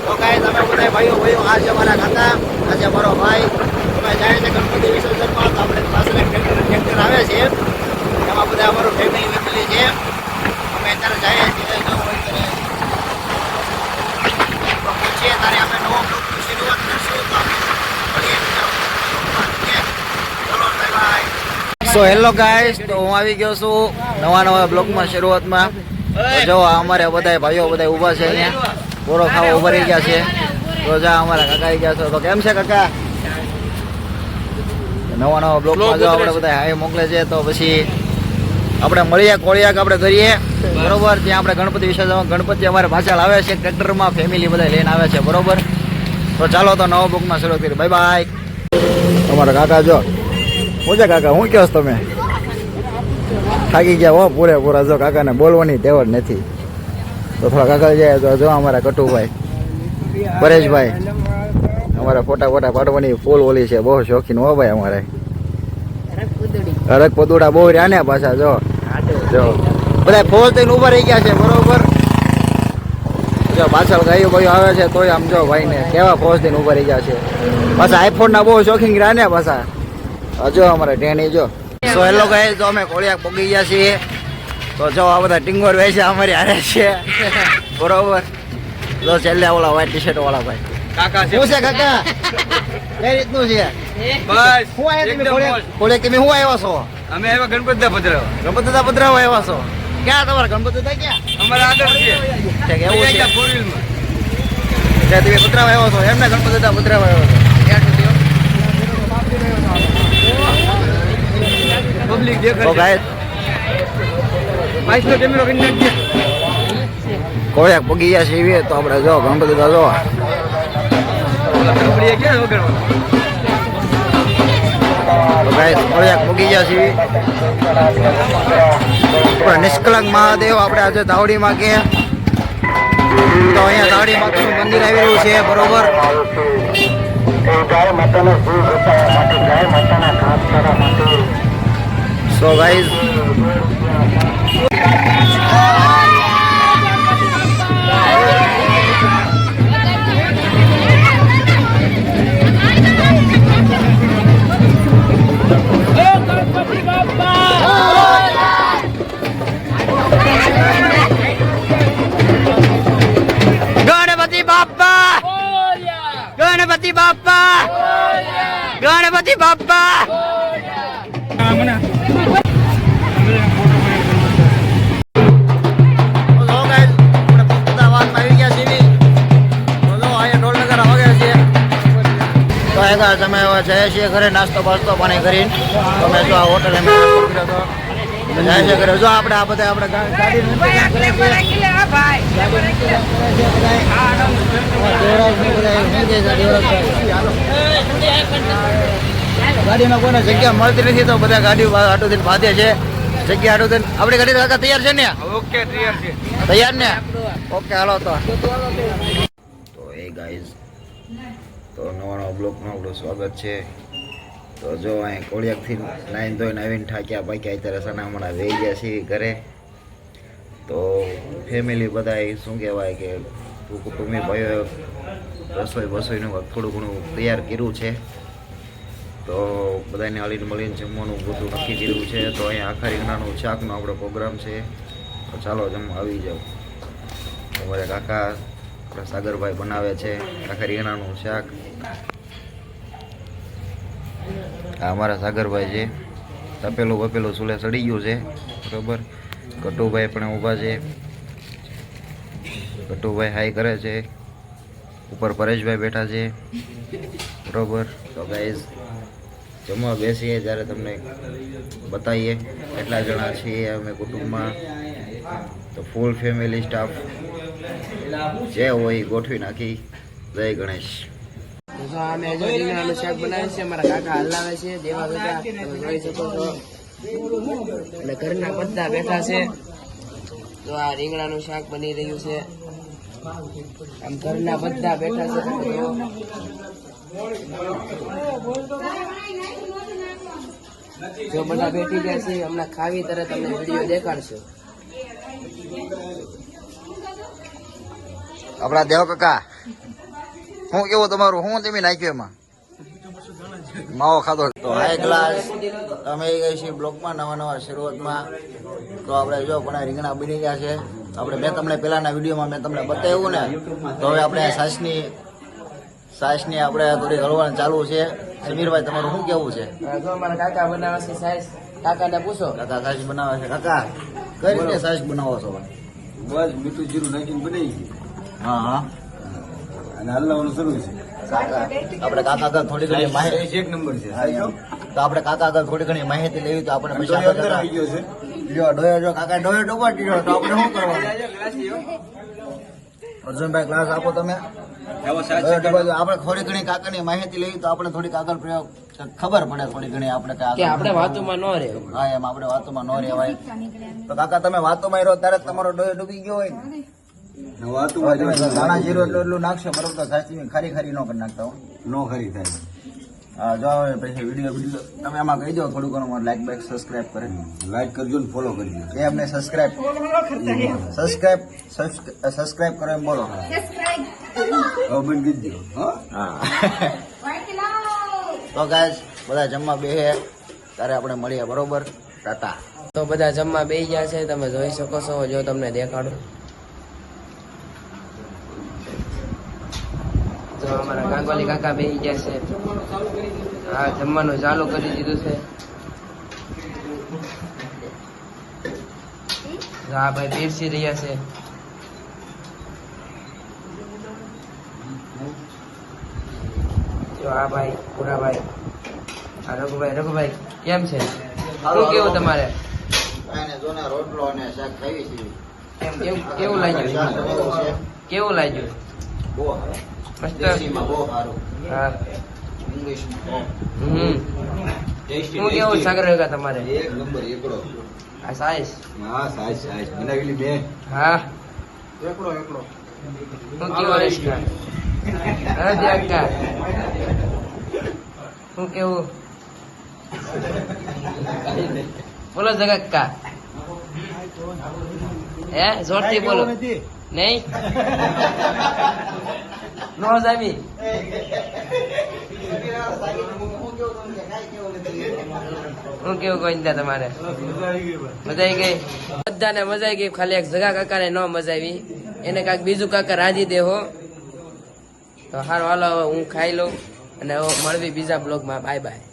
તો કાંઈ તમે બધા ભાઈઓ ભાઈઓ આજે અમારા મારા આજે મારો ભાઈ અમે જાય છે ગણપતિ વિસર્જનમાં તો આપણે પાછળ એક ટ્રેક્ટર ટ્રેક્ટર આવે છે એમાં બધા અમારું ફેમિલી ફેમિલી છે અમે અત્યારે જઈએ છીએ જો હોય ત્યારે તો પૂછીએ તારે અમે નવો બ્લોગની શરૂઆત કરશું તો અમે મળીએ બીજા બ્લોગમાં. ઠીક છે? ચલો bye bye so hello guys તો હું આવી ગયો છું નવા નવા બ્લોકમાં શરૂઆતમાં. જો અમારે બધા ભાઈઓ બધા ઊભા છે અહીંયા. બોરો ખાવા ઊભા રહી ગયા છે. તો જા, અમારા કાકા આવી ગયા છે. તો કેમ છે કાકા? નવા નવા બ્લોકમાં જો આપણે બધા હાય મોકલે છે, તો પછી આપણે મળીએ કોળિયાક આપણે કરીએ. બરોબર? ત્યાં આપણે ગણપતિ વિસર્જન ગણપતિ અમારે પાછળ આવે છે, ટ્રેક્ટરમાં ફેમિલી બધા લઈને આવે છે. બરોબર? તો ચાલો તો નવા બ્લોકમાં શરૂ કરીએ. બાય બાય તમારા કાકા જો છે કાકા, હું કહો તમે? થાકી ગયા હો પૂરેપૂરા. જો કાકાને બોલવાની તેવડ નથી. તો થોડા કાકા જાય તો જો અમારા કટુભાઈ, પરેશભાઈ, અમારા ફોટા ફોટા પાડવાની ફૂલ ઓલી છે, બહુ શોખીન હો ભાઈ અમારે. હરક પદુડા બહુ રહ્યા ને પાછા, જો. જો. બધા ફોલ થઈને ઊભા રહી ગયા છે, બરોબર? જો પાછળ ગાયો ભાઈઓ આવે છે, તોય આમ જો ભાઈને કેવા ફોજ થઈને ઊભા રહી ગયા છે. પાછા આઈફોન ના બહુ શોખીન રહ્યા ને પાછા. હજો અમારે ટેણી જો. સો હેલો ગાય તો અમે કોળિયા પગી ગયા છીએ. તો જો આ બધા ટીંગોર વેચે અમારી હારે છે. બરોબર. જો છેલ્લે ઓલા વ્હાઈટ ટી શર્ટ વાળા ભાઈ. કાકા છે. શું છે કાકા? કઈ રીતનું છે? બસ. હું આવ્યા તમે કોળિયા કોળિયા તમે હું આવ્યા છો? અમે આવ્યા ગણપતિ દા પધરાવા. ગણપતિ દાદા પધરાવા આવ્યા છો? ક્યાં તમારા ગણપતિ દાદા ક્યાં? અમારા આગળ છે. એવું છે. ફોર વ્હીલમાં તમે પધરાવ આવ્યા છો? એમને ગણપતિ દાદા પધરાવા આવ્યા કોળિયાક પગી ગયા છે એવી તો આપણે જો ઘણું બધું જો. નિષ્કલંક મહાદેવ આપણે આજે તાવડીમાં કે તો અહીંયા તાવડી માતાનું મંદિર આવી રહ્યું છે બરોબર? માતાના સો ગાઈઝ ગણપતિ બાપ્પા ગણપતિ બાપ્પા ગણપતિ બાપ્પા તો જો guys, આપણે પોતપોતા વાતમાં આવી ગયા છીએ. તો જો અહીંયા ઢોલ નગારા છે. તો એ guys, અમે હવે જઈએ છીએ ઘરે નાસ્તો બાસ્તો પાણી કરીને તમે જો આ હોટલ અમે કર્યો હતો જાય ઘરે જો આપણે આ બધા આપણે ગા- ગાડીનું ઇંતજામ કરે છે. દેવરાજને બધા ગાડીમાં કોઈને જગ્યા મળતી નથી તો બધા ગાડી આટો દિન બાંધે છે. જગ્યા આટો દિન આપણી ગાડી કાકા તૈયાર છે ને? ઓકે તૈયાર છે. તૈયાર ને? ઓકે હાલો તો. તો એ ગાઈઝ તો નવા નવા બ્લોકમાં આપણું સ્વાગત છે. તો જો અહીં કોળિયાકથી નાઈન ધોઈને આવીને થાક્યા પાક્યા અત્યારે સનામણા વહી ગયા છીએ ઘરે. તો ફેમિલી બધા શું કહેવાય કે કુટુંબી ભાઈઓ રસોઈ બસોઈનું થોડું ઘણું તૈયાર કર્યું છે. તો બધાને હળીને મળીને જમવાનું બધું નક્કી કર્યું છે. તો અહીંયા આખા રીંગણાનું શાકનો આપણો પ્રોગ્રામ છે. તો ચાલો જમવા આવી જાઓ. અમારે કાકા આપણા સાગરભાઈ બનાવે છે આખા રીંગણાનું શાક. આ અમારા સાગરભાઈ છે. તપેલું વપેલું ચૂલે સડી ગયું છે. બરોબર? કટુભાઈ પણ ઊભા છે. કટુભાઈ હાઈ કરે છે. ઉપર પરેશભાઈ બેઠા છે. બરોબર? તો ગાઈઝ જમવા બેસીએ ત્યારે તમને બતાવીએ કેટલા જણા છીએ અમે કુટુંબમાં. તો ફૂલ ફેમિલી સ્ટાફ જે હોય ગોઠવી નાખી. જય ગણેશ. અમે રીંગણાનું શાક બનાવે છે મારા કાકા હલાવે છે, દેવા બેટા જોઈ શકો ઘરના બધા બેઠા છે. તો આ રીંગણાનું શાક બની રહ્યું છે. આમ ઘરના બધા બેઠા છે. જો બધા બેઠી ગયા છે હમણાં ખાવી તરત તમને વીડિયો દેખાડશું. આપણા દેવ કાકા, હું કેવું તમારું? શું તમે નાખ્યું એમાં? માવો ખાધો. તો હાઈ ક્લાસ અમે ગઈ છીએ બ્લોકમાં નવા નવા શરૂઆતમાં. તો આપણે જો પણ રીંગણા બની ગયા છે. આપણે મેં તમને પહેલાના વિડીયોમાં મેં તમને બતાવ્યું ને, તો હવે આપણે સાસની સાસની આપણે થોડી હળવાનું ચાલુ છે. સમીરભાઈ તમારું શું કેવું છે? જો કાકા બનાવે છે સાઈઝ કાકાને પૂછો. કાકા સાઈઝ બનાવે છે? કાકા કઈ રીતે સાઈઝ બનાવો છો બસ મીઠું જીરું નાખીને બનાવી ગયું હા હા. અને હલાવવાનું શરૂ છે. કાકા આપણે કાકા આગળ થોડી ઘણી માહિતી એક નંબર છે. તો આપણે કાકા આગળ થોડી ઘણી માહિતી લેવી તો આપણે પૈસા અંદર આવી ગયો છે. જો ડોયો જો કાકા ડોયો ડોબાટી ગયો તો આપણે શું કરવાનું? અર્જુનભાઈ ક્લાસ આપો તમે. આપણે થોડી ઘણી કાકાની માહિતી લઈએ તો આપણે થોડીક આગળ પ્રયોગ ખબર પડે થોડી ઘણી આપણે કે આપણે વાતોમાં ન રહે હા એમ આપણે વાતોમાં ન રહેવાય. તો કાકા તમે વાતોમાં રહો ત્યારે તમારો ડોયો ડૂબી ગયો હોય ને. ધાણા જીરું એટલું નાખશો બરોબર તો સાચી ખારી ખારી ન કરી નાખતા હો. નો ખરી થાય. હા જો પછી વીડિયો વીડિયો તમે આમાં કહી દો થોડું ઘણું લાઈક બાઈક સબસ્ક્રાઇબ કરે. લાઈક કરજો ને ફોલો કરજો. એ અમને સબસ્ક્રાઇબ સબસ્ક્રાઇબ સબસ્ક્રાઇબ કરો એમ બોલો. તો ગાઈસ બધા જમવા બેહે. ત્યારે આપણે મળીએ બરોબર? ટાટા. તો બધા જમવા બે ગયા છે તમે જોઈ શકો છો જો તમને દેખાડું. તો અમારા ગાંગોલી કાકા બે ગયા છે. હા જમવાનું ચાલુ કરી દીધું છે. હા ભાઈ પીરસી રહ્યા છે. જો આ ભાઈ પૂરા ભાઈ. આ રઘુભાઈ રઘુભાઈ કેમ છે? શું કેવું તમારે? રોટલો અને શાક ખાવી છે કેવું કેવું લાગ્યું? કેવું લાગ્યું? બહુ બહુ હા. હમ. શું કેવું સાગર તમારે? એક નંબર એકડો. આ સાઈઝ? હા સાઈઝ સાઈઝ. બનાવેલી હા. એકડો એકડો. શું કેવું રેસ્ટોરન્ટ શું કેવું? બોલો જગક્કા હે, જોરથી બોલો. નહીં? નો જામી હું કેવું ગોવિંદા તમારે? મજા આવી ગઈ? બધાને મજા આવી ગઈ. ખાલી એક જગા કાકાને ન મજા આવી. એને કાંઈક બીજું કાકા રાજી દે હો. તો હારો હાલો હવે હું ખાઈ લઉં અને મળવી બીજા બ્લોગમાં. Bye bye